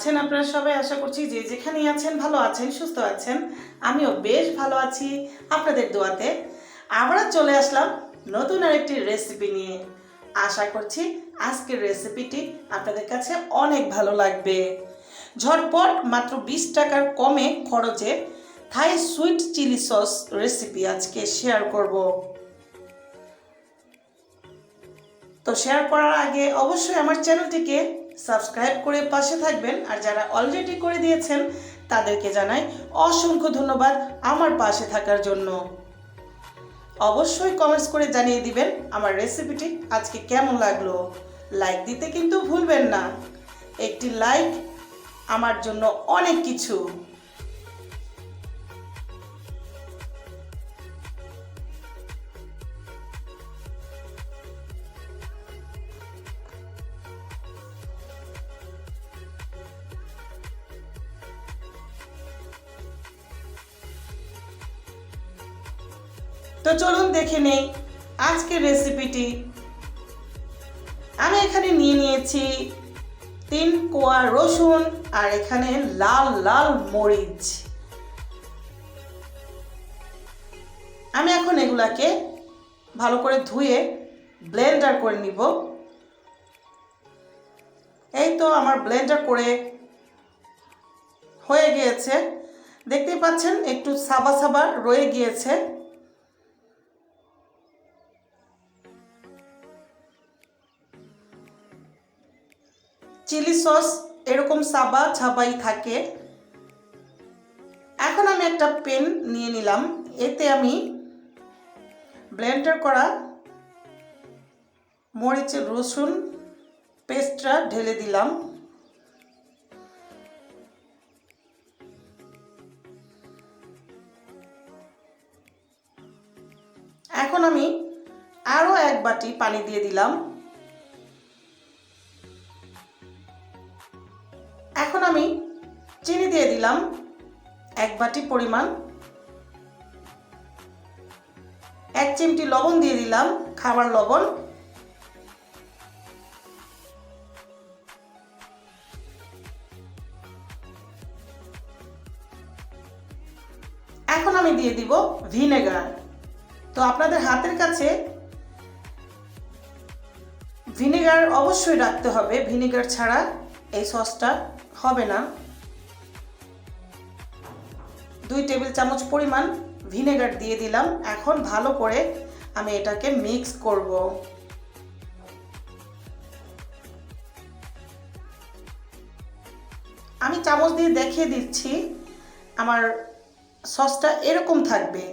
আছেন আপনারা সবাই? আশা করছি যে যেখানেই আছেন, ভালো আছেন, সুস্থ আছেন। আমিও বেশ ভালো আছি আপনাদের দোয়াতে। আবারও চলে আসলাম নতুন আরেকটি রেসিপি নিয়ে। আশা করছি আজকের রেসিপিটি আপনাদের কাছে অনেক ভালো লাগবে। ঝটপট মাত্র বিশ টাকার কমে খরচে Thai sweet chili sauce recipe আজকে শেয়ার করব। তো শেয়ার করার আগে অবশ্যই আমার চ্যানেলটিকে সাবস্ক্রাইব করে পাশে থাকবেন আর যারা অলরেডি করে দিয়েছেন, তাদেরকে জানাই অসংখ্য ধন্যবাদ আমার পাশে থাকার জন্য। অবশ্যই কমেন্টস করে জানিয়ে দিবেন আমার রেসিপিটি আজকে কেমন লাগল। লাইক দিতে কিন্তু ভুলবেন না। একটি লাইক আমার জন্য অনেক কিছু। তো চলুন দেখে নেই আজকের রেসিপিটি আমি এখানে নিয়ে নিয়েছি তিন কোয়া রসুন আর এখানে লাল লাল মরিচ। আমি এখন এগুলাকে ভালো করে ধুয়ে ব্লেন্ডার করে নিব। এই তো আমার ব্লেন্ডার করে হয়ে গিয়েছে। দেখতেই পাচ্ছেন, একটু সাবা সাবা রয়ে গিয়েছে। চিলি সস, এরকম সাবা ছাবাই থাকে। এখন আমি একটা পেন নিয়ে নিলাম। এতে আমি ব্লেন্ডার করা মরিচের রসুন পেস্টটা ঢেলে দিলাম। এখন আমি আরও এক বাটি পানি দিয়ে দিলাম। এখন আমি চিনি দিয়ে দিলাম এক বাটি পরিমাণ। এক চিমটি লবণ দিয়ে দিলাম, খাবার লবণ। এখন আমি দিয়ে দিব ভিনেগার। তো আপনাদের হাতের কাছে ভিনেগার অবশ্যই রাখতে হবে, ভিনেগার ছাড়া এই সসটা হবে না। দুই টেবিল চামচ পরিমাণ ভিনেগার দিয়ে দিলাম। এখন ভালো করে আমি এটাকে মিক্স করব। আমি চামচ দিয়ে দেখিয়ে দিচ্ছি, আমার সসটা এরকম থাকবে।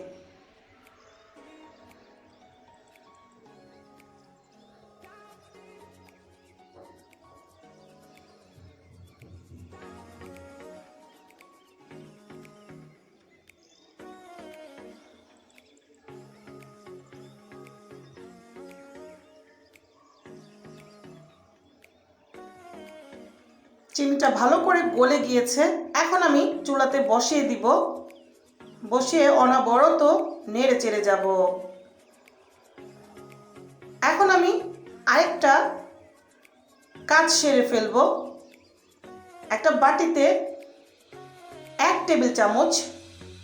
চিনিটা ভালো করে গলে গিয়েছে। এখন আমি চুলাতে বসিয়ে দিব। বসিয়ে অনাবরত নেড়ে চেড়ে যাব। এখন আমি আরেকটা কাজ সেরে ফেলব। একটা বাটিতে এক টেবিল চামচ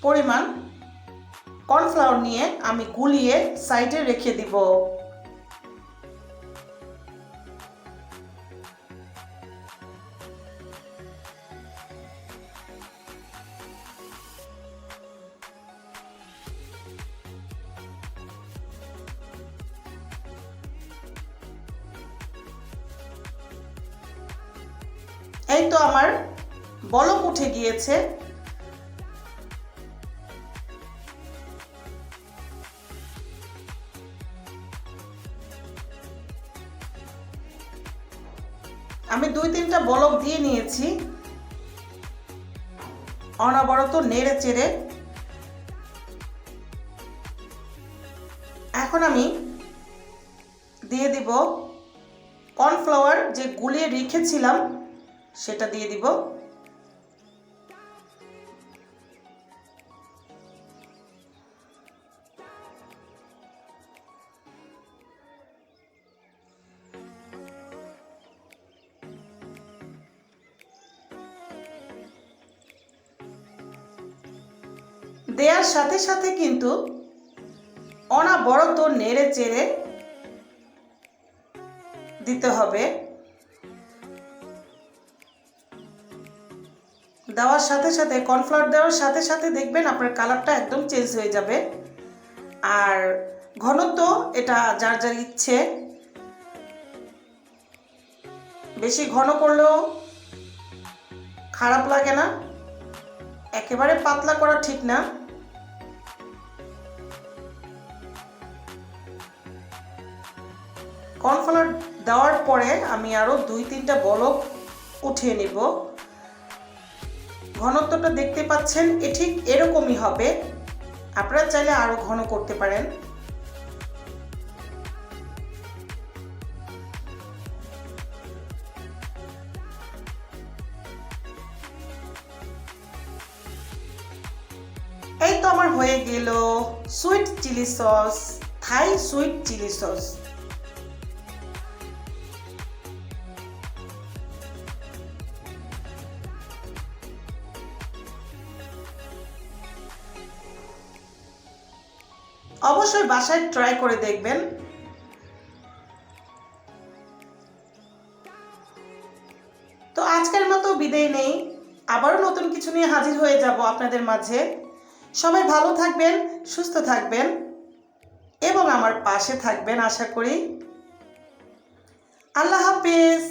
পরিমাণ কর্নফ্লাওয়ার নিয়ে আমি গুলিয়ে সাইডে রেখে দিব। এই তো আমার বলক উঠে গিয়েছে। আমি দুই তিনটা বলক দিয়ে নিয়েছি। অনবরত নেড়ে চেড়ে। এখন আমি দিয়ে দিব কর্নফ্লাওয়ার যে গুলিয়ে রেখেছিলাম সেটা দিয়ে দিব। দেয়ার সাথে সাথে কিন্তু অনাবরত নেড়ে চেড়ে দিতে হবে। দেওয়ার সাথে সাথে কর্নফ্লাওয়ার দেওয়ার সাথে সাথে দেখবেন আপনার কালারটা একদম চেঞ্জ হয়ে যাবে। আর ঘনত্ব, এটা যার যার ইচ্ছে। বেশি ঘন করলেও খারাপ লাগে না। একেবারে পাতলা করা ঠিক না। কর্নফ্লাওয়ার দেওয়ার পরে আমি আরও দুই তিনটা বলক উঠিয়ে নিব। ঘনত্বটা দেখতে পাচ্ছেন, এ ঠিক এরকমই হবে। আপনারা চাইলে আরও ঘন করতে পারেন। এই তো আমার হয়ে গেল sweet chili sauce Thai sweet chili sauce অবশ্যই বাসায় ট্রাই করে দেখবেন। তো আজকের মতো বিদায় নেই। আবারও নতুন কিছু নিয়ে হাজির হয়ে যাব আপনাদের মাঝে। সবাই ভালো থাকবেন, সুস্থ থাকবেন এবং আমার পাশে থাকবেন, আশা করি। আল্লাহ হাফিজ।